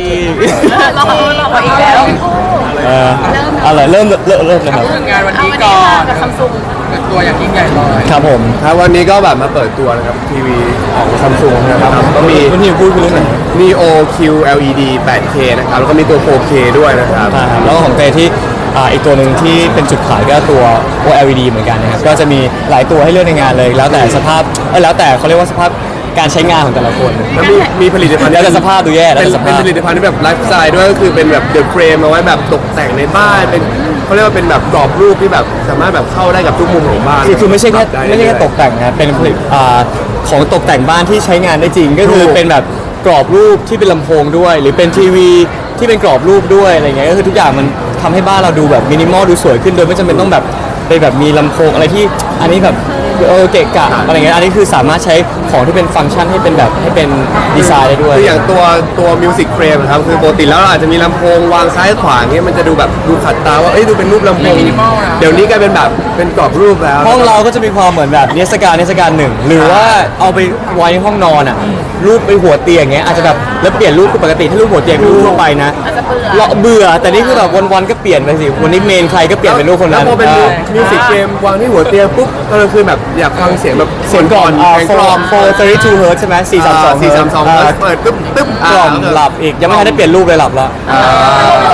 อีกเราขอเราขออีกแล้วเออเอาเลยเริ่มเริ่มเริ่มเลยครับ พูดถึงงานวันเอานี้วันก่นี้อมานกับซัมซุงเปิดตัวอย่างยิ่งใหญ่เลยครับผมครับวันนี้ก็แบบมาเปิดตัวนะครับทีวีของซัมซุงนะครับก็มี วันนี้พูดคือเรื่องไหน Neo QLED 8K นะครับแล้วก็มีตัว 4K ด้วยนะครับ ใช่ครับแล้วก็ของเตที่อ่าอีกตัวหนึ่งที่เป็นจุดขายก็ตัว OLED เหมือนกันนะครับก็จะมีหลายตัวให้เลือกในงานเลย แล้วแต่สภาพเอ้ยแล้วแต่เขาเรียกว่าสภาพ การใช้งานของแต่ละคนแล้วมีมีผลิตภัณฑ์แล้วแต่สภาพดูแย่แล้วเป็นแต่สเป็นภาพผลิตภัณฑ์ที่แบบไลฟ์สไตล์ด้วยก็คือเป็นแบบเดอะเฟรมเอาไว้แบบตกแต่งในบ้านเป็นเขาเรียกว่าเป็นแบบกรอบรูปที่แบบสามารถแบบเข้าได้กับทุกมุมของบ้านคือคือไม่ใช่แค่ปรับด้ไม่ใช่แค่เรื่อยๆตกแต่งนะเป็นผลิตอ่าของตกแต่งบ้านที่ใช้งานได้จริง ก็คือถูกเป็นแบบกรอบรูปที่เป็นลำโพงด้วย หรือเป็นทีวีที่เป็นกรอบรูปด้วยอะไรเงี้ยก็คือทุกอย่างมันทำให้บ้านเราดูแบบมินิมอลดูสวยขึ้นโดยไม่จำเป็นต้องแบบไปแบบมีลำโพงอะไรที่อันนี้แบบ เออเกะกะอะไรเงี้ยอันนี้คือสามารถใช้ของที่เป็นฟังก์ชันให้เป็นแบบให้เป็นดีไซน์ได้ด้วย คืออย่างตัวตัวมิวสิกเฟรมครับคือปกติแล้วเราอาจจะมีลำโพงวางซ้ายขวาอย่างเงี้ยมันจะดูแบบดูขัดตาว่าเอ้ยดูเป็นรูปลำโพงเดี๋ยวนี้กลายเป็นแบบเป็นกรอบรูปแล้ว ห้องเราก็จะมีความเหมือนแบบนิทรรศการนิทรรศการหนึ่งหรือว่าเอาไปไว้ในห้องนอนอะรูปไปหัวเตียงเงี้ยอาจจะแบบแล้วเปลี่ยนรูปคือปกติถ้ารูปหัวเตียงเป็นรูปทั่วไปนะอาจจะเบื่อเราเบื่อแต่นี่คือแบบวันๆก็เปลี่ยนไปสิวันนี้เมนใครก็เปลี่ยนเป็นรูปคนแล้นั้วนพอเป็นอ่ามิวสิกเฟรมวางที่หัวเตียงปุ๊บก็เลยคือแบบ อยากฟังเสียงแบบเสียงก่อนแข่งกโฟรอบมโฟร์32เฮิร์ตใช่ไหม432สี่สามสองเปิดตึ๊บตึ๊บกล่อมหลับอีกยังไม่ทันได้เปลี่ยนรูปเลยหลับแล้ว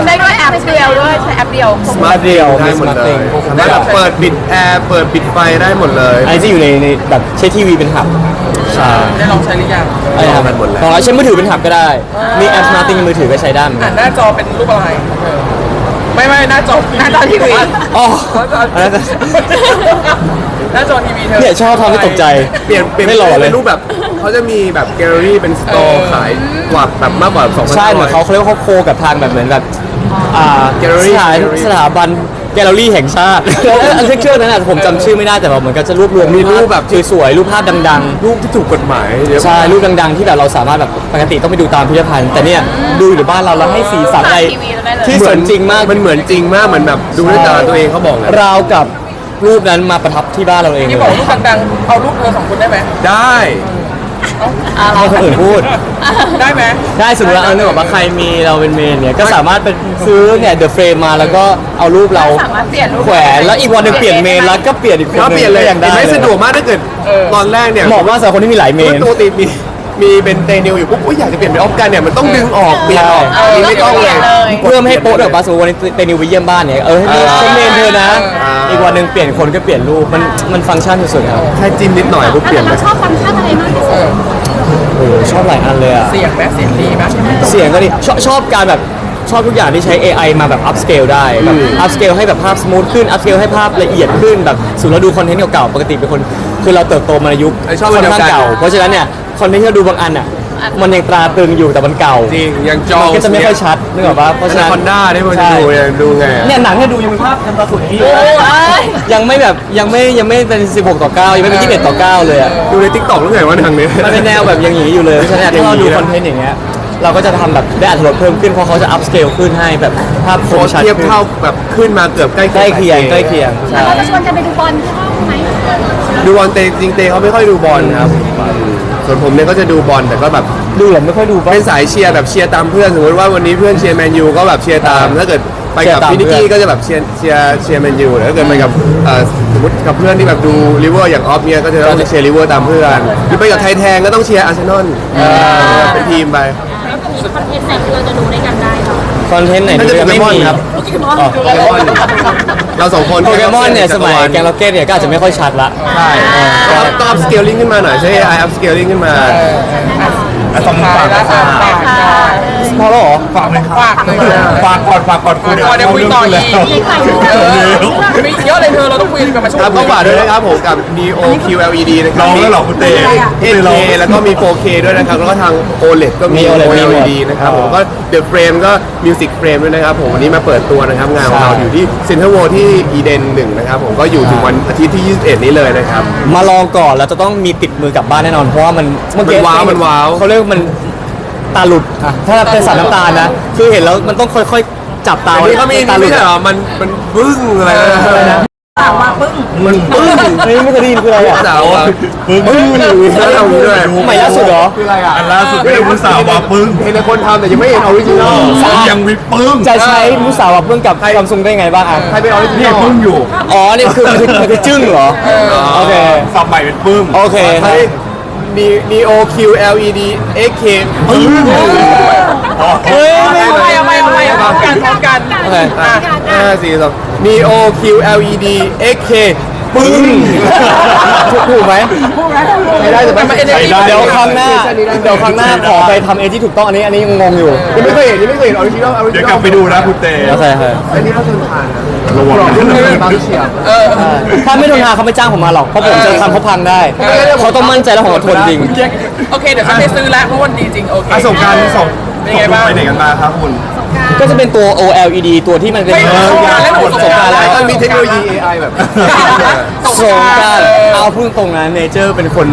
ได้ด้วยแอปเดียวด้วยใช้แอปเดียวสมาร์ทเดียวได้หมด Smart เลย Thing สามารถแบบเปิดปิดแอร์เปิดปิดไฟได้หมดเลยอันนี้จะอยู่ในในแบบใช้ทีวีเป็นหับใช่ได้ลองใช้หรือยังไอ้ครับหมดแล้วของเราใช้มือถือเป็นหับก็ได้ มีแอป Smart Thing ในมือถือก็ใช้ได้เหมือนอ่ากันนหน้าจอเป็นรูปอะไรเออ ไม่ไม่หน้าจอหน้าจอทีวีอ๋อหน้าจออันนั้นจะหน้าจอทีวีเธอเนี่ยชอบทำให้ตกใจเปลี่ยนเปลี่ยนไม่หล่อเลยเป็นรูปแบบเขาจะมีแบบแกลเลอรี่เป็นสโตร์ขายกว่าแบบมากกว่า2 0 0ใช่เหมือนเขาเขาเรียกว่าเขาโคกับทางแบบเหมือนแบบอ่า Gallery สถาน Gallery สถาบัน แกลเลอรี่แห่งชาติ อันเชื่อนั้นอะผมจำชื่อไม่ได้แต่แบบเหมือนกันจะรวบรวมมีรูปแบบสวยๆรูปภาพดังรูปที่ถูกกฎหมายเยอะๆใช่รูปดังๆ ที่แบบเราสามารถแบบปกติต้องไปดูตามพิพิธภัณฑ์ แต่เนี่ยดูอยู่บ้านเราแล้วให้สีสันอะไร ทีวีเราได้เลย ที่สมจริงมาก มันเหมือนจริงมากเหมือนแบบดูด้วยตาตัวเองเขาบอกนะราวกับรูปนั้นมาประทับที่บ้านเราเองที่เลบอกย รูปดังๆเอารูปเธอสองคนได้ไหมได้ ให้คนอื่นพูด ได้ไหมได้สมมติว่าเอาเนื่องจากว่าใครมีเราเป็นเมนเนี่ยก็สามารถเป็นซื้อเนี่ยเดอะเฟรมมาแล้วก็เอารูปเราสามารถเปลี่ยนรูปแขวนแล้วอีกวันหนึ่งเปลี่ยนเมนแล้วก็เปลี่ยนอีกคนหก็นึ่งเปลี่ยนเลยก็ยังได้ไม่สะดวกมากถ้าเกิดตอนแรกเนี่ยเหมาะมากสำหรับคนที่มีหลายเมนตัวติดมี มีเป็นเตนิวอยู่ปุ๊บอุ๊ยอยากจะเปลี่ยนเป็นออฟกันเนี่ยมันต้องดึงออกเปลี่ยนออกใช่อันนี้ไม่ต้องเลย เพื่อไม่ให้โป๊ะแบบว่าสมมติวันนี้เตนิวไปเยี่ยมบ้านเนี่ยเออให้เป็นเมนเธอนะ อ่า อีกวันหนึ่งเปลี่ยนคนก็เปลี่ยนรูปมันมันฟังก์ชันสุดๆครับแค่จิ้มนิดหน่อยปุ๊บเปลี่ยนเลเรายชอบฟังก์ชันอะไรมากที่สุดโอ้โหชอบหลายอันเลยอะเสียงไหมเสียงดีไหมเสียงก็ดีชอบชอบการแบบชอบทุกอย่างที่ใช้ AI มาแบบ up scale ได้แบบ up scale ให้แบบภาพสมูทขึ้น up scale ให้ภาพละเอียดขึ้นแบบสุดเราดูคอนเทนต์เก่าๆปกติเป็นคน คือเราเติบโตมาในยุคไอ้ชอบค่อนเดียวข้างกันเก่า เพราะฉะนั้นเนี่ย คอนเทนต์ที่เราดูบางอันอะ มันยังตราตรึงอยู่แต่มันเก่า จริงยังจอมันก็จะไม่ค่อยชัดนึกออกปะเพราะฉะนั้นคอนด้าที่มันจะใช่ดูเนี่ยดูไงอะเนี่ยหนังให้ดูยังมีภาพยังตราสุดที่อยู่ยังไม่แบบยังไม่ยังไม่เป็น 16 ต่อ 9 ยังไม่เป็น 21 ต่อ 9 เลยอะ ดูในทิกตอกแล้วไงว่าทางนี้ มันเป็นแนวแบบอย่างนี้อยู่เลยเพราะฉะนั้นเนี่ยถ้าเราดูอย่างนี้นะคอนเทนต์อย่างเงี้ยเราก็จะทำแบบได้อัตรรสเพิ่มขึ้นเพราะเขาจะ up scale ขึ้นให้แบบภาพคพอมชัดเทียบขึ้นเท่าแบบขึ้นมาเกือบใกล้ใกล้เคียงใกล้เคียงใช่ เราจะชวนกันไปดูบอลที่ห้องไหมดูบอลเตจริงเตเขาไม่ค่อยดูบอลครับ ส่วนผมเนี่ยก็จะดูบอลแต่ก็แบบดูเหรอไม่ค่อยดูปะเป็นสายเชียร์แบบเชียร์ตามเพื่อนสมมติว่าวันนี้เพื่อนเชียร์แมนยูก็แบบเชียร์ตามถ้าเกิดไปกับเชียร์ตามพี่นิกกี้เพื่อนก็จะแบบเชียร์เชียร์เชียร์แมนยูแต่ถ้าเกิดไปกับเอ่อสมมติกับเพื่อนที่แบบดูลิเวอร์อย่างออฟเนี่ยก็จะต้องเชียร์ลิเวอร์ตามเพื่อนหรือไปกับไทยแทงก็ต้องเชียร์อาร์เซนอลเป็นทีมไปคอนเทนต์ไหนที่เราจะดูด้วยกันได้เหรอคอนเทนต์ไหนน่าดูจะยังไม่โปเกมอนมีครับ โปเกมอนอ๋อโปเกมอน เราสองคนโปเกมอนเนี่ยสมัยแกงล็อกเก็ตเนี่ยก็อาจจะไม่ค่อยชัดละ ใช่ก็อัพก็อัพสเกลลิ่งขึ้นมาหน่อยใช้ AI อัพสเกลลิ่งขึ้นมาอะ สองฝากแล้วค่ะฝากค่ะพอแล้วเหรอฝากเลยครับฝากเลยค่ะฝากก่อนฝากก่อนฝากก่อนเดี๋ยวคุยต่ออีกในใครดูเออมีเยอะเลยเธอเราต้องคุยกันมาช่วครับก็ฝากด้วยนะครับผมกับ Neo QLED นะคลรัองแล้วเหรอคุณเต้ 8K แล้วก็มี 4K ด้วยนะครับแล้วก็ทาง OLED ก็มีมี OLED มีหมด OLED นะครับผมก็ The Frame ก็ Music Frame ด้วยนะครับผมวันนี้มาเปิดตัวนะครับงานของเราใช่อยู่ที่ Central World ที่ Eden 1นะครับผมก็อยู่ถึงวันอาทิตย์ที่ 21 นี้เลยนะครับมาลองก่อนแล้วจะต้องมีติดมือกลับบ้านแน่นอนเพราะว่ามันเมื่อกี้มันว้าวมันว้าวเขาเรียกว่ามันตาหลุดอะถ้าเป็นสารน้ำตาลนะ คือเห็นแล้วมันต้องค่อยๆ จับตาอันไว้นี้เขามีตาหลุไม่ดใช่อะเหรอ มันมันบึ้งอะไรนะสาวมาปึ้งมันปึ้งเฮ้ยไม่เคยได้ยินคืออะไรอะสาวอะปึ้งปึ้งแล้วเราด้วยใหม่ล่าสุดเหรอ คืออะไรอะอันล่าสุดไม่ได้ผู้สาวมาปึ้งเห็นแต่คนทำแต่ยังไม่เห็นออริจินอลยังวิปึ้งจะใช้มุสาวะเพื่อนกับซัมซุงได้ไงบ้างอะ ใครเป็นออริจินนี่อลปึ้งอยู่อ๋อนี่คือคือคือจึ้งเหรอ โอเคสับใหม่เป็นปึ้งโอเค ใช้ Neo Q LED XK ปึ้งเฮ้ยเอาไปเอาไปเอาไปพร้อมกันพร้อมกันโอเคอะห้าสี่สอง Neo Q LED XK ปึ้งถูกถูกไหมไม่ได้แต่ไม่มัน energy เดี๋ยวครั้งหน้าเดี๋ยวครั้งหน้าขอไปทำเองที่ถูกต้องอันนี้อันนี้ยังงงอยู่ยังไม่เคยเห็นยังไม่เคยเห็นออริจินอลออริจิเดี๋ยนวอลกลับไปดูนะคุณเต้โอเคโอเคอันนี้เขาทนทานนะระวังกรอบรุ่นเลยบางเฉียบเออถ้าไม่ทนทานเขาไม่จ้างผมมาหรอกเพราะผมจะทำเขาพังได้เขาต้องมั่นใจแล้วผมก็ทนจริงโอเคเดี๋ยวฉันไปซื้อแล้วเพราะวันดีจริงโอเคประสบการณ์ส่งเป็นส่ไงงบ้างไปไหนกันมาครับคุณ ก็จะเป็นตัว OLED ตัวที่มันเป็นไม่เออสงกรานต์แล้วหนูสงกรานต์สงกรานต์แล้วมันมีเทคโนโลยี AI แบบ สงกรารเอาพูดตรงนะเนเจอร์เป็นคน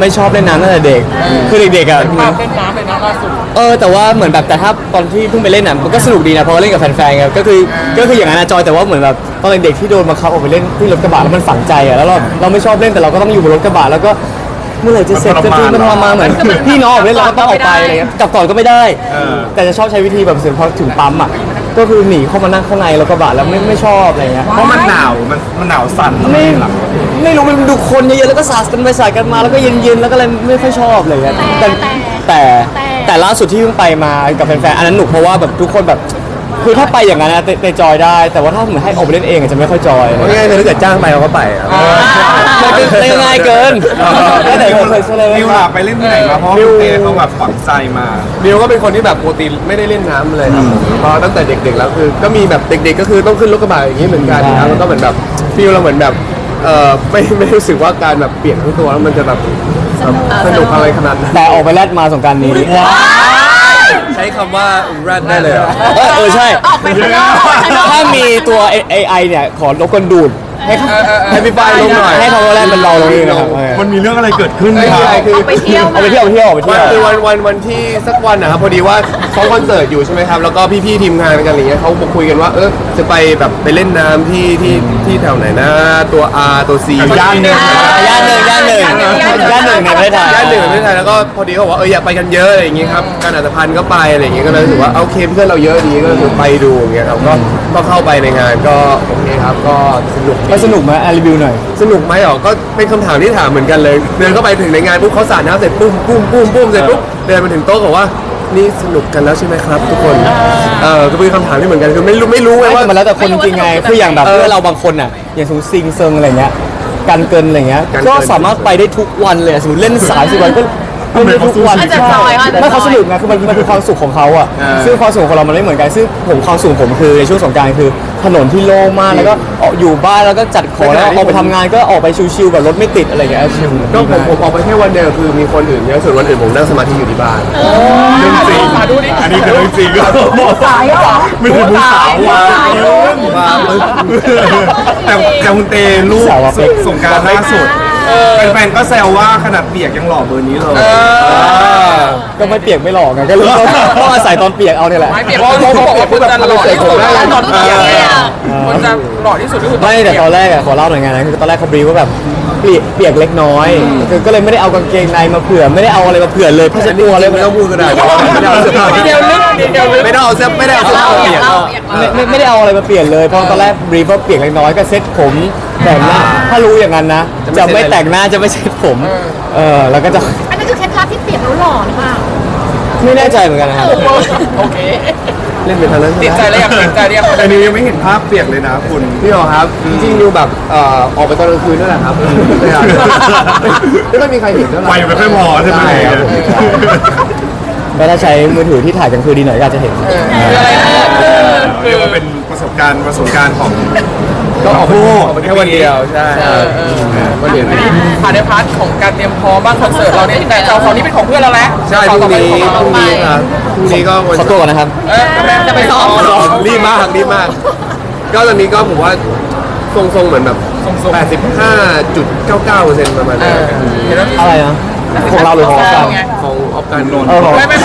ไม่ชอบเล่นน้ำตั้งแต่เด็ก คือเด็กๆอะภาพเล่นน้ำเลยนะล่าสุดเออแต่ว่าเหมือนแบบแต่ถ้าตอนที่เพิ่งไปเล่นน่ะมันก็สนุกดีนะเพราะว่าเล่นกับแฟนๆไงก็คือก็คืออย่างนั้นนะจอยแต่ว่าเหมือนแบบตอนเด็กๆที่โดนบังคับออกไปเล่นที่รถกระบะแล้วมันฝังใจอะแล้วเราเราไม่ชอบเล่นแต่เราก็ต้องอยู่บนรถกระบะแล้วก็เมื่อไหร่จะเสร็จจะทีมันทรมานเหมือนพี่น้องออกไปเล่นเราก็ต้องออกไปอะไรเงี้ยกลับก่อนก็ไม่ได้ แต่จะชอบใช้วิธีแบบเสร็จพอถึงปั๊มอะก็คือหนีเข้ามานั่งข้างในรถกระบะแล้วไม่ไม่ชอบอะไรเงี้ยเพราะมันหนาวมันมันหนาวสั่นไม่หลังไม่รู้มันดูคนเยอะๆแล้วก็สาดกันไปสาดกันมาแล้วก็เย็นๆแล้วก็เลยไม่ค่อยชอบอะไรเงี้ยแต่แต่แต่ล่าสุดที่เพิ่งไปมากับแฟนๆอันนั้นหนุกเพราะว่าแบบทุกคนแบบ คือถ้าไปอย่างนั้นนะเตเตจอยได้ แต่ว่าถ้าเหมือนให้ออกไปเล่นเองอะจะไม่ค่อยจอยเพราะง่ายๆถ้าเกิดจ้างไปเราก็ไปอะ มันเป็นง่ายเกินแล้วแต่คนเคยเฉลยนิวล่ะไปเล่นที่ไหนมาเพราะคุณเต้เขาแบบฝังใจมานิวก็เป็นคนที่แบบปกติไม่ได้เล่นน้ำเลยครับผมเพราะตั้งแต่เด็กๆแล้วคือก็มีแบบเด็ก ๆ ก็คือต้องขึ้นรถกระบะอย่างนี้เหมือนกันนะครับแล้วก็เหมือนแบบฟีลเราเหมือนแบบเออไม่ไม่รู้สึกว่าการแบบเปลี่ยนทั้งตัวแล้วมันจะแบบสนุกอะไรขนาดนั้นแต่ออกไปแลดมาสงกรารนี้ ใช้คำว่าแรดได้เลยเหรอ เออเออใช่ ออกไปข้างนอก ถ้ามีตัว AI เนี่ย ขอรบกวนดูดให้เขาให้พี่ป้ายลงหน่อยให้เขาแลดเป็นเราเลยนะครับมันมีเรื่องอะไรเกิดขึ้นไม่คใช่รับคือไปเที่ยวเอาไปเที่ยวเอาไปเที่ยวเอาไปวัเที่นยวคือวันวันวันที่สักวันนะครับพอดีว่าเขาคอนเสิร์ตอยู่ใช่ไหมครับ แล้วก็พี่ๆทีมงานกันอะไรเงี้ยเขามาคุยกันว่าเออจะไปแบบไปเล่นน้ำที่ที่ที่แถวไหนนะ ตัว R ตัว C ย่านหนึ่ง ย่านหนึ่งย่านหนึ่งย่านหนึ่งในประเทศไทยย่านหนึ่งในประเทศไทยแล้วก็พอดีเขาบอกว่าเอออยากไปกันเยอะอะไรอย่างเงี้ยครับการอัตภัณฑ์ก็ไปอะไรอย่างเงี้ยก็เลยรู้สึกว่าเอาโอเคเพื่อนเราเยอะดีก็เลยไปดูอย่างเงี้ยครับก็ก็เข้าไปในงานก็โอเคครับก็สนุกมันสนุกไหมอะรีวิวหน่อย สนุกไหมอ๋อก็เป็นคำถามที่ถามเหมือนกันเลย เดินเข้าไปถึงในงานปุ๊บเขาสาดน้ำเสร็จปุ้มปุ้มปุ้มปุ้มเสร็จปุ๊บเดินมาถึงโต๊ะบอกว่านี่สนุกกันแล้วใช่ไหมครับ ทุกคนเออก็เป็นคำถามที่เหมือนกันคือไม่รู้ไม่รู้ไงไม่ว่าแต่มันแล้วแต่คนจริงไงคืออย่างแบบเออเพื่อนเราบางคนอะ อย่างสมมติซิงเซิงอะไรเงี้ยกันเกินอะไรเงี้ยกันเกิน ก็สามารถไปได้ทุกวันเลยอะสมมติเล่นสามสิบวันก็เล่นได้ทุกวันอาจจะจอยอาจจะไม่เขาจสอยนุกไงคือมันมันคือความสุขของเขาอะเออซึ่งความสุขของเรามันไม่เหมือนกันซึ่งผมความสุขของผมคือในช่วงสงกรารคือ ถนนที่โล่งมากแล้วก็ออกอยู่บ้านแล้วก็จัดของแล้วออกไปทำงานก็ออกไปชิวๆแบบรถไม่ติดอะไรเงี้ยชิลก็ผมผมออกไปแค่วันเดียวคือมีคนอื่นเยอะส่วนวันอื่นผมนั่งสมาธิอยู่ที่บ้านเรื่องจริงมาดูดิอันนี้คือเรื่องจริงสายเหรอไม่ใช่ผู้สาวว่ะว่าแต่แต่คุณเต้รูปส่งกรารล่าสุด แฟนๆก็แซวว่าขนาดเปียกยังหล่อเบอร์นี้เลยก็ไม่เปียกไม่หลอกไงก็เลยต้องต้องอาศัยตอนเปียกเอาเนี่ยแหละไม่เปลี่ยนเพราะเขาบอกว่าคุณจะหล่อที่สุดตอนเปียกเนี่ย คุณจะหล่อที่สุดก็คือตอนไม่เปีแต่ยกตอนแรกอะขอเล่าหน่อยงานนะคือตอนแรกเขาบรีฟว่าแบบเปียกเปียกเล็กน้อยคือก็เลยไม่ได้เอากางเกงในมาเผื่อไม่ได้เอาอะไรมาเผื่อเลยผ้าเช็ดตัวอะไรไม่ไม่ต้ต้อองงพูดก็ได้ไม่ได้เอาเสื้อผ้าดีเดียวลึกดีเดียวลึกไม่ต้องเอาเสื้อไม่ได้เอาเสื้อผ้าเปลี่ยนไม่ไม่ไม่ได้เอาอะไรมาเปลี่ยนเลยเพราะตอนแรกบรีฟว่าเปียกเล็กน้อยก็เซ็ตผมแต่งหน้าถ้ารู้อย่างนั้นนะ จะไม่แต่งหน้าจะไม่เซ็ตผมเออแล้วก็จะอันนั้นคือเคล็ดลับที่เปลี่ยนแล้วหล่อหรือเปล่าไม่แน่ใจเหมือนกันนะครับโอเค เล่นเป็นทางนั้นติดใจแล้วยังติดใจแล้วยังแต่นิวยังไม่เห็นภาพเปียกเลยนะคุณพี่อ๋อครับ จริงๆดูแบบเอ่อออกไปตอนกลางคืนนั่นแหละครับไม่ได้ไม่ต้องมีใครเห็นเท่าไหร่ไฟไม่ค่อยพอใช่ไหมครับผมแล้วถ้าใช้มือถือที่ถ่ายกลางคืนดีหน่อยก็อาจจะเห็น คืออะไรนะคือ เรียกว่าเป็นประสบการณ์ประสบการณ์ของ ก็ออกไปโอ้ออกไปแค่วันเดียว ใช่วันเดียวผ่านในพาร์ทของการเตรียมพร้อมบ้างคอนเสิร์ตเราเนี่ยแต่เราคราวนี้เป็นของเพื่อนเราแล้วใช่พรุ่งนี้พรุ่งนี้ครับพรุ่งนี้ก็วันขอตัวก่อนนะครับเออจะไปซ้อมรีบมากรีบมาก ก็ตอนนี้ก็ผมว่าทรงๆเหมือนแบบ85.99%ประมาณนั้นเห็นแล้วอะไรนะของเราหรือของเราไงของ ออฟการนนท์เออของ ไม่ไม่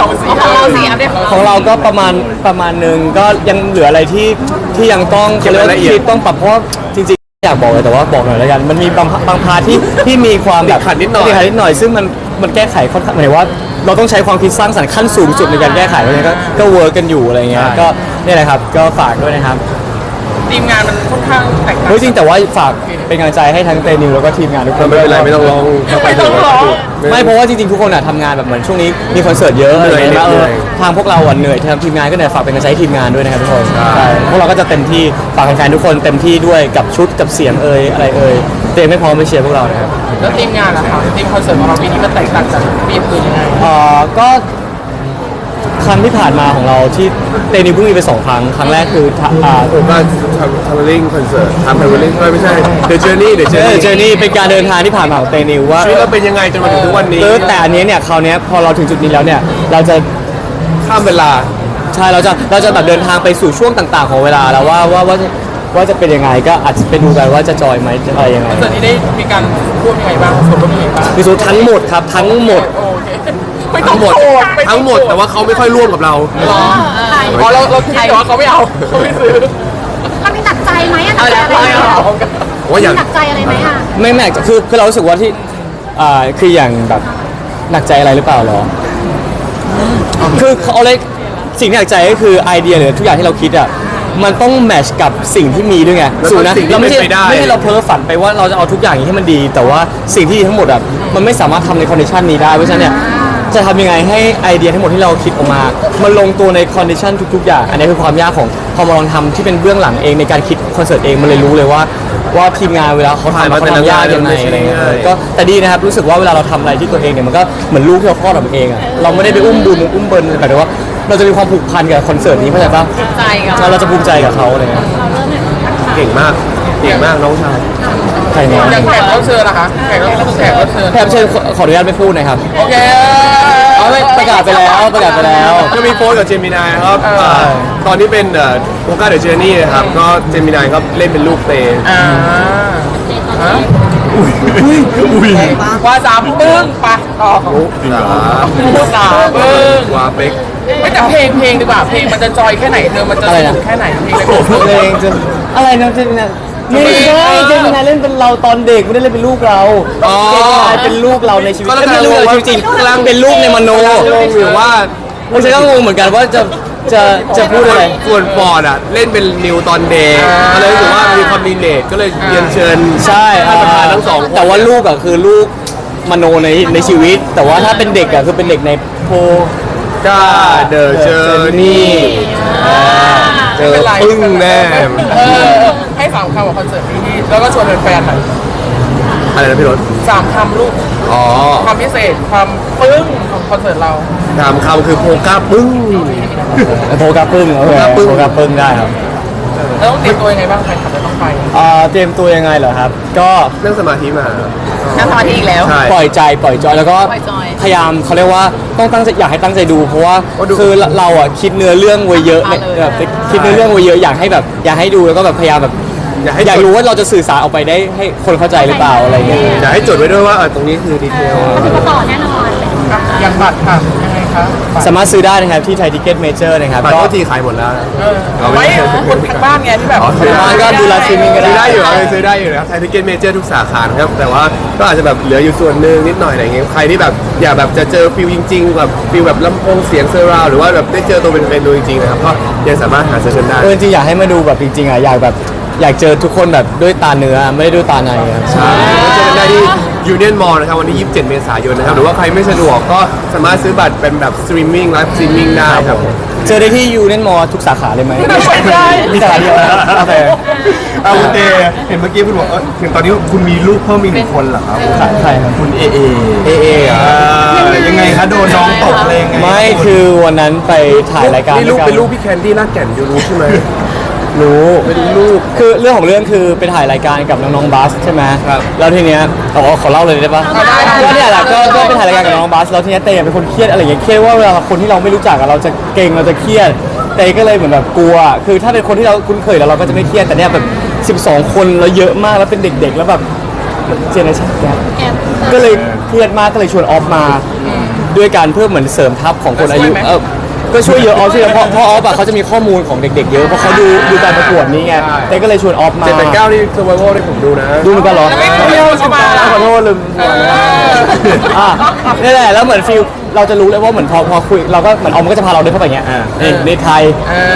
ของสีของเราสีอัปเดตของของเราก็ประมาณประมาณหนึ่งก็ยังเหลืออะไรที่ที่ยังต้องเขาเรียกว่าที่ต้องปรับเพราะว่าจริงๆ อยากบอกเลยแต่ว่าบอกหน่อยแล้วกัน มันมีบางบางพาร์ทที่ที่มีความแบบติดขัดนิดหน่อยติดขัดนิดหน่อยซึ่งมันมันแก้ไขค่อนข้างหมายถึงว่า เราต้องใช้ความคิดสร้างสรรค์ขั้นสูงสุดในการแก้ไขเพราะฉะนั้นก็ก็เวิร์กกันอยู่อะไรเงี้ยก็เนี่ยแหละครับก็ฝากด้วยนะครับ ทีมงานมันค่อนข้างแตกต่าง เฮ้ยจริงแต่ว่าฝาก เป็นกำลังใจให้ทั้งเตนิวแล้วก็ทีมงานทุกคนไม่เป็นไรไม่ต้องร้องเข้าไปเถอะไม่เพราะว่าจริงๆทุกคนอะทำงานแบบเหมือนช่วงนี้มีคอนเสิร์ตเยอะอะไรอย่างเงี้ยเหนื่เออยอทางพวกเราอะเหนื่อยทางทีมงานก็เหนื่อยฝากเป็นกำลังใจให้ทีมงานด้วยนะครับทุกคนใช่พวกเราก็จะเต็มที่ฝากแฟนๆทุกคนเต็มที่ด้วยกับชุดกับเสียงเอ่ยอะไรเอ่ยเตรียมให้พร้อมไปเชียร์พวกเรานะครับแล้วทีมงานล่ะคะทีมคอนเสิร์ตของเราปีนี้มันแตกต่างจากปีอื่นยังไง เอ่อก็ ครั้งที่ผ่านมาของเราที่เตนิวเพิ่งมีไปสองครั้ง ครั้งแรกคือทะอ่า ผมก็ทำทำลิงคอนเสิร์ตทำทำลิงไม่ใช่ The Journey The เจอ Journey เจอนี่เป็นการเดินทางที่ผ่านมาของเตนิวว่าชีวิตเราเป็นยังไงจนมาถึงทุกวันนี้เออแต่อันนี้เนี่ยคราวเนี้ยพอเราถึงจุดนี้แล้วเนี่ยเราจะ ข้ามเวลา ใช่ เราจะเราจะแบบเดินทางไปสู่ช่วงต่างๆ ของเวลาแล้วว่าว่าว่าว่าจะเป็นยังไงก็อาจจะไปดูกันว่าจะจอยไหมจะอะไรยังไงคอนเสิร์ตนี้ได้มีการพูดยังไงบ้างส่วนร่วมยังไงบ้างมีสูทั้งหมดครับทั้งหมด โอเค ไม่ต้ทั้องงหมดโกรธไต้องทั้งหมดโกรธแต่ว่าเขาไม่ค่อยร่วมกับเรา หรออ๋อเราเราคิดแต่ว่าเขาไม่เอาเขาไม่ซื้อมันมีหนักใจไหมอะหนัเอากใจแล้วอะไรไม่ไหมเอาว่าอย่าง หนักใจอะไรไหมอะไม่แม็กคือคือเรารู้สึกว่าที่อ่าคืออย่างแบบหนักใจอะไรหรือเปล่าหรอ คือเขาเลยสิ่งที่หนักใจก็คือไอเดียหรือทุกอย่างที่เราคิดอะมันต้องแมทชกับสิ่งที่มีด้วยไงแล้วก็สูนะสิ่งที่เราไม่ใช่เป็นไปได้ ไม่ใช่เราเพ้อฝันไปว่าเราจะเอาทุกอย่างอย่างนี้ให้มันดี แต่ว่าสิ่งที่ดีทั้งหมดอะมันไม่สามารถทำในคอนดิชันนี้ได้เพราะฉะนั้นเนี่ย จะทำยังไงให้ไอเดียทั้งหมดที่เราคิดออกมา มันลงตัวในคอนดิชันทุกๆอย่าง อันนี้คือความยากของพอมาลองทำที่เป็นเบื้องหลังเองในการคิดคอนเสิร์ตเองมันเลยรู้เลยว่า ว่าทีมงานเวลาเขาทำเขาทำยากยังไงอะไรเงี้ยเออก็แต่ดีนะครับรู้สึกว่าเวลาเราทำอะไรที่ตัวเองเนี่ยมันก็เหมือนลูกที่เราคลอดออกมาเองอะเราไม่ได้ไปอุ้มบุญอุ้มเบิร์นแต่ว่า เราจะมีความผูกพันกับคอนเสิร์ตนี้เข้าใจปะใจกับแล้วเราจะภูมิใจกับเขาอะไรเงี้ยเก่งมาก เก่งมากน้องชายใครเนี่ยอย่างแขกรับเชิญนะคะแขกรับแขกรับเชิญแพมเชิญขอขออนุญาตไม่พูดหนะครับ โอเคเอา ไม่ประกาศไปแล้วประกาศไปแล้ว ก็มีโฟนกับเจมินายครับเอออ่าตอนนี้เป็นโฟกัสเดอะเจอร์นี่นะครับ ก็เจมินายก็เล่นเป็นลูกเตอ่าฮะว่าสามปึ้งไปต่อสาพูดสามปึ้งวาเป็กไม่แต่เพลงเพลงดีกว่าเพลงมันจะจอยแค่ไหนเธอมันจะสนุกแค่ไหนเพลงในคอนเสิร์ตเพลงจะอะไรนะเจมินาไม่ใช่ เจมินาเล่นเป็นเราตอนเด็กไม่ได้เล่นเป็นลูกเราเจมินาเป็นลูกเราในชีวิตไม่เป็นลูกเราจริงๆกำลังเป็นลูกในมโนงงอยู่ว่าไม่ใช่ก็งงเหมือนกันว่าจะจะจะพูดอะไร ส่วนปอดอะ เล่นเป็นนิวตอนเด็กก็เลยรู้สึกว่ามีคอมบิเนตก็เลยเรียนเชิญ ใช่ท่านประธานทั้งสองคน แต่ว่าลูกอะคือลูกมโนในในชีวิต แต่ว่าถ้าเป็นเด็กอะคือเป็นเด็กในโพก้าเดอะเจอร์นี่เจอปึ้งแน่ เออ ให้สามคำกับคอนเสิร์ตนี้แล้วก็ชวนแฟนๆหน่อยอะไรนะพี่รถสามคำลูกอ๋อความพิเศษความปึ้งของคอนเสิร์ตเราถามคำคือโพก้าปึ้งโพกาปึ้งโอเคโพกาปึ้งโพกาปึ้งได้ครับแล้วต้องเตรียมตัวยังไงบ้างแฟนคลับจะต้องไปอ่าเตรียมตัวยังไงเหรอครับ ก็เรื่องสมาธิมา นั่งสมาธิอีกแล้ว ใช่ ปล่อยใจปล่อยจอยแล้วก็ปล่อยจอย พยายามเขาเรียกว่าต้องตั้งใจอยากให้ตั้งใจดูเพราะว่าว่าดู คือเราอะคิดเนื้อเรื่องไว้เยอะเอาเลยแบบคิดเนื้อเรื่องไว้เยอะอยากให้แบบอยากให้ดูแล้วก็แบบพยายามแบบ อยากให้อยากจดรู้ว่าเราจะสื่อสารออกไปได้ให้คนเข้าใจหรือเปล่าอะไรอย่างเงี้ยอยากให้จดไว้ด้วยว่าเออตรงนี้คือดีเทลจะมาต่อแน่นอนอะอย่างบัตรค่ะยังไงคะบัตรสามารถซื้อได้นะครับที่ไทยทิเก็ตเมเจอร์นะครับบัตรก็ก็ทีขายหมดแล้วเออเอาไว้คนทางบ้านไงที่แบบอ๋อซื้อได้ ก็ดูไลฟ์สตรีมมิ่งก็ซื้อได้ได้อยู่ครับซื้อได้อยู่นะครับไทยทิเก็ตเมเจอร์ทุกสาขานะครับแต่ว่าก็อาจจะแบบเหลืออยู่ส่วนหนึ่งนิดหน่อยอะไรเงี้ยใครที่แบบอยากแบบจะเจอฟิลจริงๆแบบฟิลแบบลำโพงเสียงเซอร์ราวด์หรือว่าแบบได้เจอตัวเป็นๆดูจริงๆนะครับก็ยังสามารถหาซื้อกันได้ เออจริงๆอยากให้มาดูแบบจริงๆอะอยากแบบ อยากเจอทุกคนแบบด้วยตาเนื้อไม่ได้ด้วยตาในครับใช่ก็เจอกันได้ที่ยูเนียนมอลล์นะครับวันที่ 27 เมษายนนะครับ หรือว่าใครไม่สะดวกก็สามารถซื้อบัตรเป็นแบบสตรีมมิ่งไลฟ์สตรีมมิ่งได้ครับผมเจอได้ที่ยูเนนมอทุกสาขาเลยไหมไม่ได้มีสาขาเดียวนะโอเคเอาคุณเตเห็นเมื่อกี้คุณบอกเออถึงตอนนี้คุณมีลูกเพิ่มอีกหนึ่งคนเหรอครับใครใครครับคุณเอเอเอเออะยังไงคะโดนน้องตกเลยยังไงไม่คือวันนั้นไปถ่ายรายการนี่ลูกด้วยเป็นลูกพี่แคนดี้ลากแก่นยูรู้ใช่ไหม รู้เป็นลูกคือเรื่องของเรื่องคือไปถ่ายรายการกับน้องๆบัสใช่ไหมครับแล้วทีเนี้ยขอขอเล่าเลยได้ปะได้ได้ก็เนี่ยแหละก็ก็ไปถ่ายรายการกับน้องๆบัสแล้วทีเนี้ยเตยเป็นคนเครียดอะไรอย่างเงี้ยเครียดว่าเวลาคนที่เราไม่รู้จักอะเราจะเก่งเราจะเครียดเตยก็เลยเหมือนแบบกลัว คือถ้าเป็นคนที่เราคุ้นเคยแล้วเราก็จะไม่เครียดแต่เนี่ยแบบ 12 คนแล้วเยอะมากแล้วเป็นเด็ก ๆ แล้วแบบเจเนอเรชั่นแกแอบก็เลยเครียดมากก็เลยชวนออฟมา ด้วยการเพื่อเหมือนเสริมทัพของคนอายุเออ ก็ช่วยเยอะออฟช่วยเยอะเพราะเพราะออฟอะเขาจะมีข้อมูลของเด็กๆเยอะเพราะเขาดูดูการประกวดนี้ไงแต่ก็เลยชวนออฟมาเจ็ดแปดเก้านี่คือไวโอที่ผมดูนะดูเหมือนกันเหรอไม่ไม่เอาเข้ามาขอโทษลืมอะนี่แหละแล้วเหมือนฟิลเราจะรู้เลยว่าเหมือนพอพอคุยเราก็เหมือนออมก็จะพาเราเดินเข้าไปอย่างเงี้ยนี่ในไทย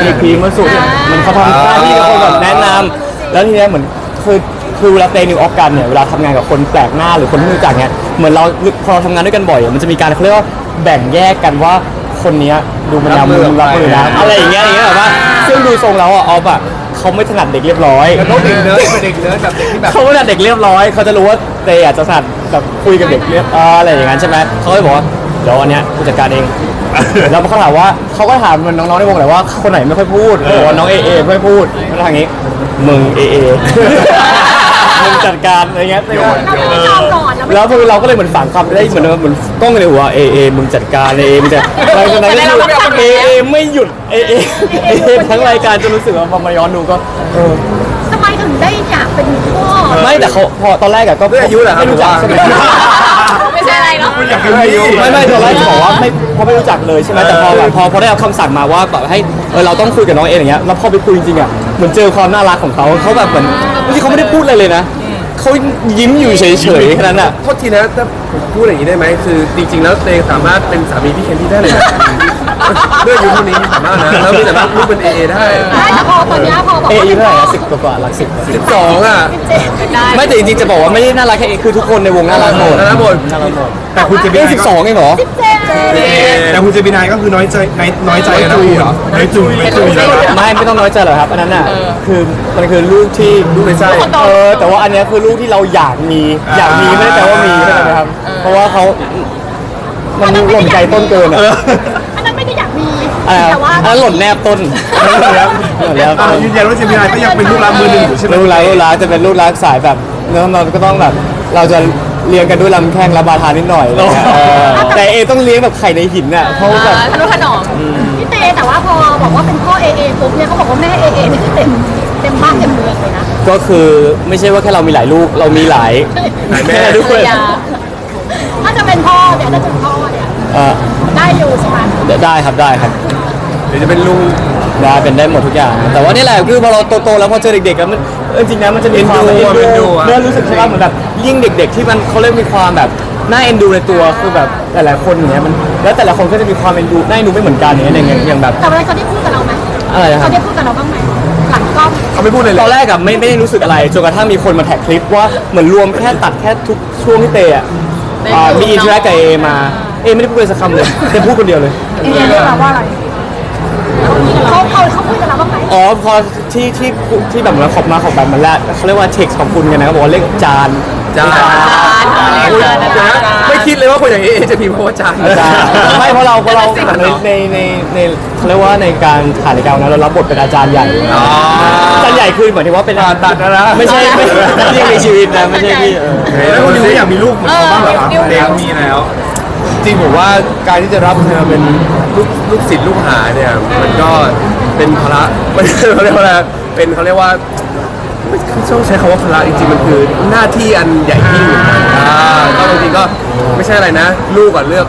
นี่พีมันสุดมันเขาทำหน้าที่เป็นคนแบบแนะนำแล้วทีเนี้ยเหมือนคือคือเวลาเตนิวออกกันเนี่ยเวลาทำงานกับคนแปลกหน้าหรือคนที่ไม่รู้จักเนี่ยเหมือนเราพอเราทำงานด้วยกันบ่อยอะมันจะมีการเขาเรียกว่าแบ่งแยกกันว่า คนเนี้ยดูมันยำมือรับมือนะอะไรอย่างเงี้ยอย่างเงี้ยแบบว่าซึ่งดูทรงแล้วอะออฟอะเขาไม่ถนัดเด็กเรียบร้อยแต่ต้องเด็กเนิร์ดเป็นเด็กเนิร์ดแบบเด็กที่แบบเขาไม่ใช่เด็กเรียบร้อยเขาจะรู้ว่าเตอาจจะถนัดแบบคุยกับเด็กเรียบเอ่ออะไรอย่างนั้นใช่ไหมเขาก็เลยบอกว่าเดี๋ยวอันเนี้ยผู้จัดการเองแล้วเขาถามว่าเขาก็ถามมันน้องๆในวงแหละว่าคนไหนไม่ค่อยพูดบอกว่าน้องเอเอไม่ค่อยพูดแล้วทางนี้มึงเอเอ มึงจัดการอะไรเงี้ยเราไม่ยอมก่อนเราไม่แล้วคือเราก็เลยเหมือนฝังคำได้เหมือนเหมือนกล้องในหัวเอเอมึงจัดการเอเอมึงจัดหลังจากนั้นก็คือเอเอไม่หยุดเอเอเอเอทั้งรายการจนรู้สึกว่าพอมาย้อนดูก็เออทำไมถึงได้อยากเป็นพ่อไม่แต่เขาพอตอนแรกอะก็ด้วยอายุเหรอครับไม่รู้จักหรือใช่ไหมว่าไม่ใช่อะไรเนาะอยากเป็นอายุไม่ไม่ตอนแรกบอกว่าไม่เพราะไม่รู้จักเลยใช่ไหมแต่พอแบบพอพอได้รับคำสั่งมาว่าแบบให้เออเราต้องคุยกับน้องเออย่างเงี้ยแล้วพอไปคุยจริงๆอะ เหมือนเจอความน่ารักของเขาเขาแบบเหมือนบางทีเขาไม่ได้พูดอะไรเลยนะเขายิ้มอยู่เฉยๆแค่นั้นอะโทษทีนะถ้าผมพูดอย่างนี้ได้ไหมคือจริง ๆ แล้วเตสามารถเป็นสามีพี่เคนที่ได้เลยนะ ด้วยอายุเท่านี้สามารถนะ แล้วมีสามารถลูกเป็นเอได้ได้แต่พอตอนเนี้ยพอบอกเอว่าอายุเป็นเท่าไหพ่อร่นะสิบกว่าๆหลักสิบสิบสองอะเจ็ดได้ไม่แต่จริงๆจะบอกว่าไม่ได้น่ารักแค่เอคือทุกคนในวงน่ารักหมดน่ารักหมดน่ารักหมดแต่คุณเจมิเอ๊ะนายสิบสองเองเหรอ เจ็ดแต่คุณเจมินายก็คือน้อยใจน้อยน้อยใจนะน้อยจุยเหรอน้อยจุยน้อยจุยนะไม่ไม่ต้องน้อยใจหรอกครับ อันนั้นน่ะคือมันคือลูกที่ลูกในไส้เออแต่ว่าอันเนี้ยคือลูกที่เราอยากมีอยากมีไม่ได้แปลว่ามีใช่ไหมครับ เพราะว่าเขามันหล่นใจต้นเกินอะ อันนั้นไม่ได้ อยากมีอะไรแต่ว่าอันนั้นหล่นแนบต้นหล่นแนบหล่นแนบอะต้นยืนยันว่าเจมินายก็ยังเป็นลูกรักมือหนึ่งอยู่ใช่ไหมลูกรักลูกรักจะเป็นลูกรักสายแบบเนื้อเราก็ต้องแบบ เราจะเลี้ยงกันด้วยลำแข้งและบาทานิดหน่อยอะไรเงี้ยเออแต่เอต้องเลี้ยงแบบไข่ในหินอะเพราะแบบทนุถนอมพี่เตแต่ว่าพอบอกว่าเป็นพ่อเอเอปุ๊บเนี่ยเขาบอกว่าแม่เอเอนี่คือเต็มเต็มบ้านเต็มเมืองเลยนะก็คือไม่ใช่ว่าแค่เรามีหลายลูกเรามีหลายหลายแม่ด้วยถ้าจะเป็นพ่อเนี่ยถ้าจะเป็นพ่อเนี่ยเออได้อยู่ใช่ไหมได้ครับได้ครับ เดี๋ยวจะเป็นลุง ได้เป็นได้หมดทุกอย่าง แต่ว่านี่แหละคือพอเราโตๆแล้วพอเจอเด็กๆแล้วมันเออจริงๆนะมันจะมีความเอ็นดูแบบเอ็นดูอะเมื่อรู้สึกใช่ป่ะเหมือนแบบยิ่งเด็ก ๆ ที่มันเขาเรียกมีความแบบน่าเอ็นดูในตัวคือแบบหลายๆคนอย่างเงี้ยมันแล้วแต่ละคนก็จะมีความเอ็นดูน่าเอ็นดูไม่เหมือนกันอย่างเงี้ยอย่างอย่างแบบ แต่เวลาเขาได้พูดกับเราไหมอะไรนะครัเขาบได้พูดกับเราบ้างไหมหลังกล้องเขาไม่พูดเลยเลตยอนแรกอะไม่ไม่ได้รู้สึกอะไรจนกระทั่งมีคนมาแท็กคลิปว่าเหมือนรวมแค่ตัดแค่ทุกช่วงที่เตะอะอ่ามีอินเทอร์แอคกับเอมาเอไม่ได้พูดเลยสักคำเลยเตพูดคนเดียวเลย เอเรียกเราว่าอะไร เขาเขาเขาพูดกับเราบ้างไหมอ๋อพอที่ที่ที่แบบมาขอบมาขอบแบบมันแรกเขาเรียกว่าเท็กซ์ขอบคุณกันนะเขาบอกว่าเรียกจานจานอุ๊ยเดี๋ยวนะไม่คิดเลยว่าคนอย่างเอจะพิมพ์คำว่าจานอาจารย์ไม่เพราะเราเพราะเราในในในในเขาเรียกว่าในการถ่ายรายการนะเรารับบทเป็นอาจารย์ใหญ่อาจารย์ใหญ่คือหมายถึงว่าเป็นตัดนะนะไม่ใช่ไม่ไม่ใช่ในชีวิตนะไม่ใช่ที่เออแล้วคุณดิวอยากมีลูกเหมือนเขาบ้างเหรอครับเด็กมีแล้ว จริงผมว่าการที่จะรับเธอเป็น ลูกลูกศิษย์ลูกหาเนี่ยมันก็เป็นภาระมันเขาเรียกว่าอะไรเป็นเขาเรียกว่าไม่ต้องใช้คำว่าภาระจริงๆมันคือหน้าที่อันใหญ่ยิ่งอ่าก็บางทีก็ไม่ใช่อะไรนะ ลูกก่อนเลือก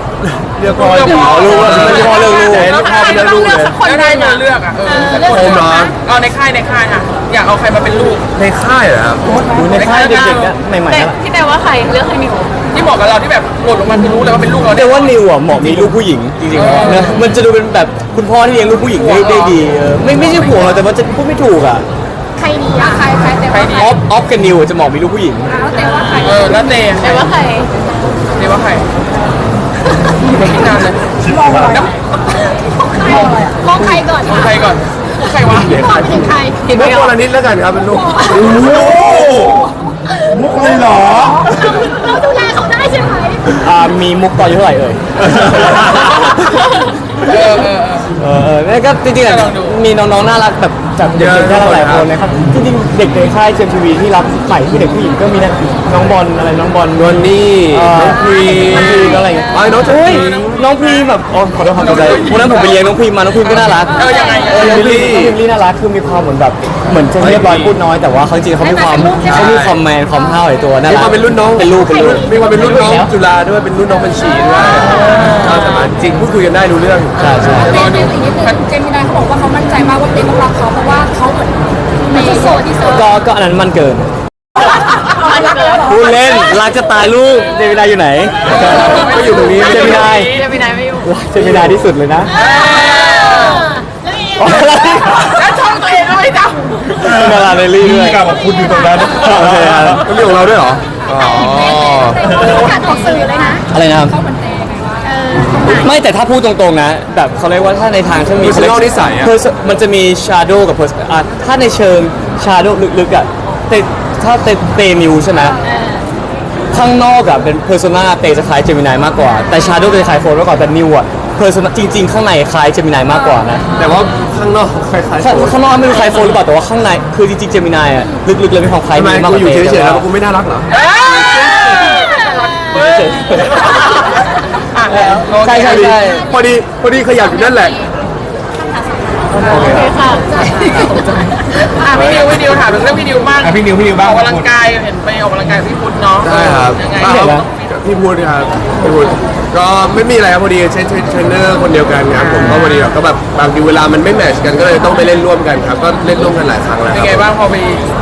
เลือกพ่อเลือกพ่อลูกว่าไม่ใช่พ่อเลือกลูกแล้แล้ววพ่อเป็นเลือกลูกเลยแล้วได้มาเลือกอะเออเรื่องโอมเหรอเอาในค่ายในค่ายอะอยากเอาใครมาเป็นลูกในค่ายเหรอครับอยู่ในค่ายเด็กๆนะใหม่ๆนะที่แต่ว่าใครเลือกให้นิว ที่เหมาะกับเราที่แบบหล่นลงมาคือรู้เลยว่าเป็นลูกเราแต่ว่านิวอะเหมาะมีลูกผู้หญิงจริงๆนะมันจะดูเป็นแบบคุณพ่อที่เลี้ยงลูกผู้หญิงได้ได้ดีเออไม่ไม่ใช่ห่วงหรอกแต่ว่าจะพูดไม่ถูกอะใครดีอะใครใครแต่ว่าใครออฟออฟกับนิวจะเหมาะมีลูกผู้หญิงแต่ว่าใครเออแล้วเตะแต่ว่าใครเตะว่าใครไม่คิดนานเลยมองใครก่อนใครก่อนใครวะมองไปถึงใครกินไม่คนละนิดแล้วกันครับเป็นลูกมุกเลยเหรอเราดูแลเขาได้ใช่ไหม อ่ามีมุกตอนอายุเท่าไหร่เอ่ย เออเออเออ เออเออแล้วก็จริงๆอะลองดู มีน้องๆ น่ารักแบบจากเด็กๆน่ารักหลายคนนะครับ จริงๆ เด็กในค่ายเจมทีวีที่รับใหม่ที่เด็กผู้หญิงก็มีนะน้องบอลอะไรน้องบอลนวลนี่น้องพรีน้องพรีอะไรเงี้ย ไอ้น้องจะเฮ้ย น้องพรีแบบอ๋อขอโทษครับขอโทษวันนั้นผมไปเลี้ยงน้องพรีมาน้องพรีก็น่ารักเออยังไงเออน้องพรีน้องพรีน่ารักคือมีความเหมือนแบบเหมือนจะเรียบร้อยพูดน้อยแต่ว่าเขาจริงๆเขามีความเขามีความแมนความห้าวในตัวน่ามีรักความเป็นรุ่นน้องเป็นลูกเป็นลูก มีความเป็นรุ่นน้องจุฬาด้วยเป็นรุ่นน้องบัญชีด้วยก็สามารถจริงพูดคุยกันได้รู้เรื่องใช่ใช่เต้เต้อีกนิดนึงเจมินายเขาบอกว่าเขามั่นใจมากว่าเต้ต้องรักเขาเพราะว่าเขาเหมือนเป็นโสดที่สุดก็ก็อันนั้นมันเกินพูดเล่นรักจะตายลูกเจมินายอยู่ไหน ก็อยู่ตรงนี้เจมินายเจ มินายไม่อยู่รักเจมินายที่สุดเลยนะแล้วช่องตัวเองก็ไม่จนาราเรลลี่ด้วยกลับมาพูดอยู่ตรงนั้นโอเคครับก็เรื่องของเราด้วยเหรอ อ๋อ เขาขาดออกสื่อเลยนะอะไรนะครับ เขาเหมือนเต้ไงว่าเออไม่แต่ถ้าพูดตรงๆนะ แบบเขาเรียกว่าถ้าในทางที่มี Personal นิสัยอะ Pers- มันจะมี shadow กับ pers- อะถ้าในเชิง shadow ลึกๆอะแต่ถ้าเตเตนิวใช่ไหม ข้างนอกอะเป็น persona เตจะคล้ายเจมินายมากกว่า แต่ shadow จะคล้ายโฟนมากกว่าแต่นิวอะ persona จริง ๆ ข้างในคล้ายเจมินายมากกว่านะแต่ว่าข้างนอกคล้ายๆข้างโฟนข้างนอกไม่รู้คล้ายโฟนหรือเปล่าแต่ว่าข้างในคือจริงๆเจมินายอะลึกๆเลยมีความคล้ายทำไมนิวมากกกูว่าอยู่เตเฉยๆแต่แล้วว่ากูไม่น่ารักเหรอำอะแล้วใช่ใช่ใช่พอดีพอดีขยับอยู่นั่นแหละ โอเคค่ะ อะพี่ดิวพี่ดิวถามถึงเรื่องพี่ดิวบ้างอะพี่นิวพี่นิวอบ้างอกกำลังกายเห็นไปออกกำลังกายกับพี่พุทธเนาะได้ครับยังไงมาครับต้องพี่พูดครับพี่พูดก็ไม่มีอะไรครับพอดีใช้เทรนเนอร์คนเดียวกันครับผมก็พอดีก็แบบบางทีเวลามันไม่แมทช์กันก็เลยต้องไปเล่นร่วมกันครับก็เล่นร่วมกันหลายครั้งแล้วเป็นคไงรับบ้างพอไป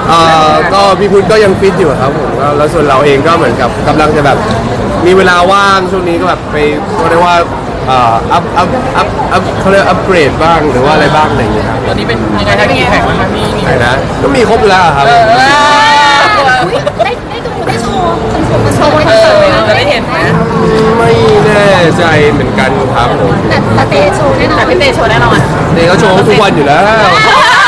เอ่อก็พี่พุทธก็ยังฟิตอยู่ครับผมก็แล้วส่วนเราเองก็เหมือนกับกำลังจะแบบ มีเวลาว่างช่วงนี้ก็แบบไปเขาเรียกว่า เอ่ออัพอัพอัพอัพเขาเรียกอัพเกรดบ้างหรือว่าอะไรบ้างอะไรอย่างเงี้ยครับตอนนี้เป็นยังไงคะกี่แข่งแล้วคะพี่นี่ไหนนะก็มีครบอยู่แล้วครับเออเอออุ๊ยได้ได้ดูได้โชว์คอนเสิร์ตมาโชว์ไว้เอคอนเสิร์ตอเลยนะจะได้เห็นไหมไม่แน่ใจเหมือนกันครับผมแต่แต่เต้โชว์แน่นอนแต่พี่เตโชว์แน่นอนเด็กก็โชว์ทุกวันอยู่แล้วเออ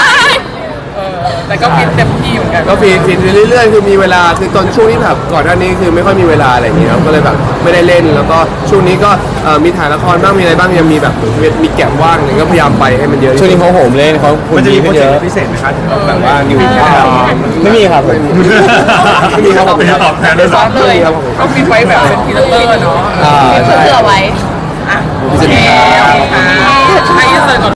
แต่ก็ฟินเต็มที่เหมือนกันก็ฟินฟินเรื่อยๆคือมีเวลาคือตอนช่วงที่แบบก่อนหน้านี้คือไม่ค่อยมีเวลาอะไรอย่างเงี้ยครัก็เลยแบบไม่ได้เล่นแล้วก็ช่วงนี้ก็มีถ่ายละครบ้างมีอะไรบ้างยังมีแบบมีแก็บว่างเนี่ก็พยายามไปให้มันเยอะช่วงนี้เขาโหมเล่นเขาคุณนี้เโปรมเจยกอะต์พิเศษไหมครับแบบว่านิวอีกแล้ไม่มีครับไม่มีครับผม เป็ตอบแทนเลยครับผม ก็ฟินไวแบบเป็นพรีเซนเตอร์เนาะมีเผื่อไว้ อะโอเคโอค่ะให้ยืนเสร็